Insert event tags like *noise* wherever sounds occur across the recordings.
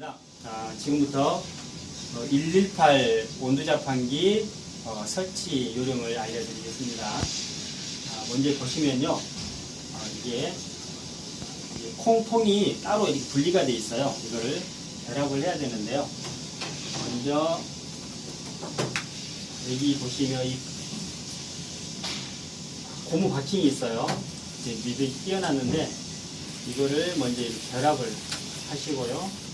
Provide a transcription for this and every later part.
있습니다. 아, 지금부터 118 온도 자판기 어, 설치 요령을 알려드리겠습니다. 아, 먼저 보시면요, 아, 이게 콩통이 따로 이렇게 분리가 되어 있어요. 이거를 결합을 해야 되는데요. 먼저 여기 보시면 이 고무 바킹이 있어요. 이제 미들이 띄어놨는데 이거를 먼저 결합을 하시고요.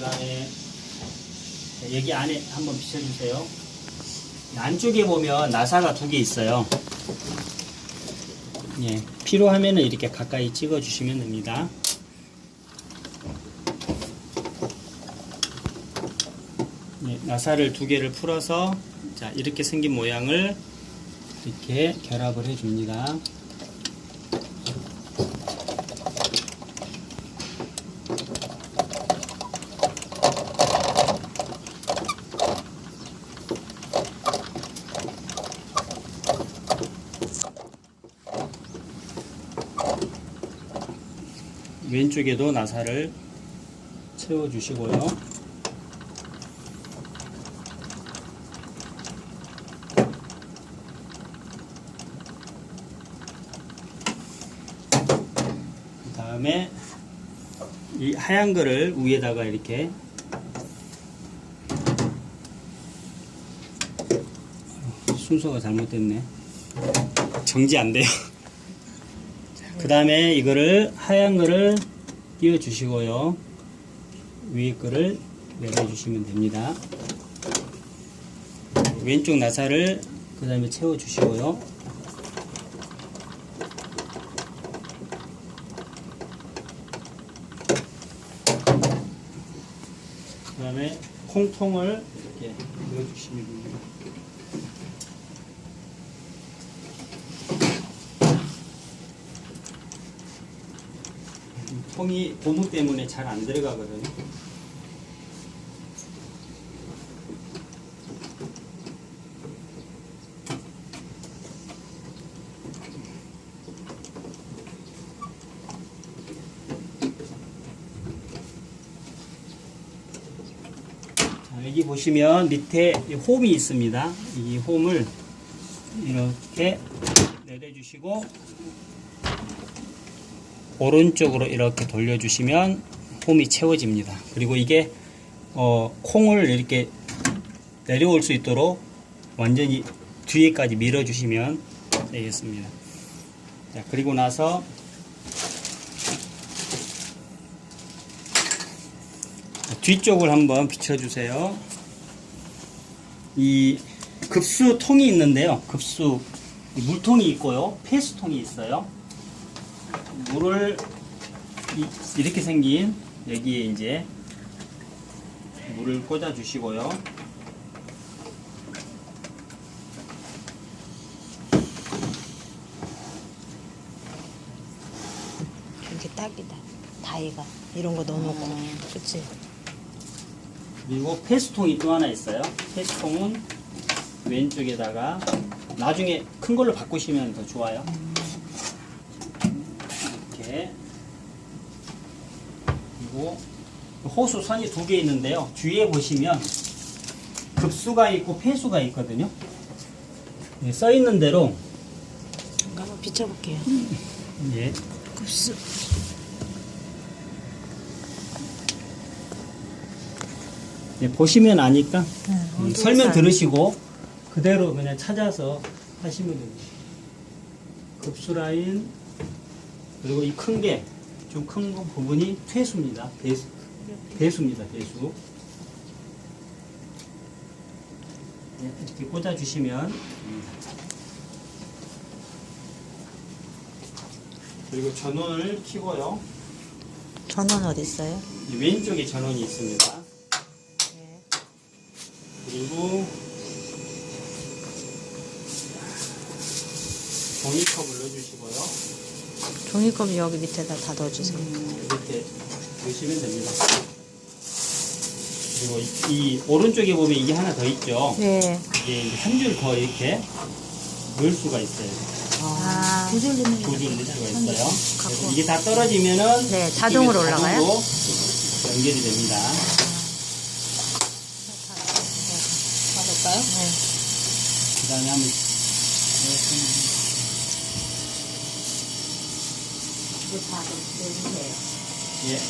그 다음에 여기 안에 한번 비춰주세요. 안쪽에 보면 나사가 두 개 있어요. 예, 필요하면 이렇게 가까이 찍어 주시면 됩니다. 예, 나사를 두 개를 풀어서 자 이렇게 생긴 모양을 이렇게 결합을 해줍니다. 왼쪽에도 나사를 채워주시고요. 그 다음에 이 하얀 거를 위에다가 이렇게 순서가 잘못됐네. 정지 안 돼요. *laughs* 그 다음에 이거를 하얀 거를 띄워 주시고요. 위에 거를 내려 주시면 됩니다. 왼쪽 나사를 그 다음에 채워 주시고요. 그 다음에 콩통을 이렇게 넣어 주시면 됩니다. 통이 고무 때문에 잘 안 들어가거든요. 자, 여기 보시면 밑에 이 홈이 있습니다. 이 홈을 이렇게 내려주시고 오른쪽으로 이렇게 돌려주시면 홈이 채워집니다. 그리고 이게 어, 콩을 이렇게 내려올 수 있도록 완전히 뒤에까지 밀어주시면 되겠습니다. 자, 그리고 나서 뒤쪽을 한번 비춰주세요. 이 급수통이 있는데요. 급수 물통이 있고요. 폐수통이 있어요. 물을 이, 렇게 생긴 여기에 이제 물을 꽂아 주시고요. 이게 딱이다. 다이가 이런 거 넣어놓고, 음. 그치? 그리고 폐수통이 또 하나 있어요. 폐수통은 왼쪽에다가 나중에 큰 걸로 바꾸시면 더 좋아요. 이렇게 그리고 호수 선이 두 개 있는데요. 뒤에 보시면 급수가 있고 폐수가 있거든요. 네, 써 있는 대로 한번 비춰볼게요. 예, 급수. 예, 보시면 아니까 네, 음, 설명 들으시고 그대로 그냥 찾아서 하시면 됩니다. 급수 라인 그리고 이 큰 게 좀 큰 부분이 퇴수입니다. 배수, 배수입니다. 배수. 네, 이렇게 꽂아 주시면 그리고 전원을 켜고요. 전원 어디 있어요? 이 왼쪽에 전원이 있습니다. 네. 그리고 종이컵을 넣어주시고요. 종이컵 여기 밑에다 다 넣어주세요. 이렇게 넣으시면 됩니다. 그리고 이, 이 오른쪽에 보면 이게 하나 더 있죠. 네. 이게 한 줄 더 이렇게 넣을 수가 있어요. 아, 두 줄 넣는 두 줄 넣을 수가 있어요. 그래서 이게 다 떨어지면은 네, 자동으로 이게 올라가요? 자동으로 연결이 됩니다. 받을까요? 네. 그다음에 한번 이거 다 넣어주세요. 예.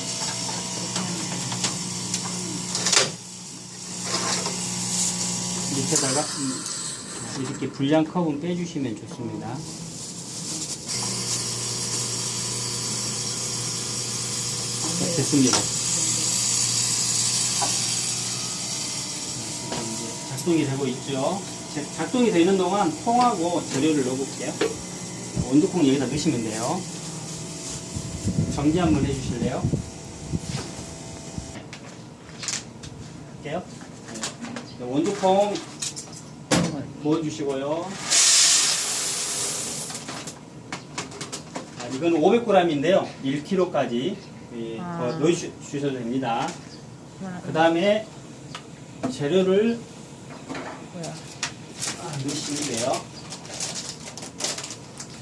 밑에다가 음, 이렇게 불량 컵은 빼주시면 좋습니다. 네, 됐습니다. 이제 작동이 되고 있죠. 자- 작동이 되는 동안 콩하고 재료를 넣어볼게요. 원두콩 여기다 넣으시면 돼요. 정지 한번 해주실래요? 할게요. 네. 원두콩 부어주시고요. 아, 이건 500g인데요. 1kg까지 아. 더 넣어주셔도 됩니다. 그 다음에 재료를? 아, 넣으시면 돼요.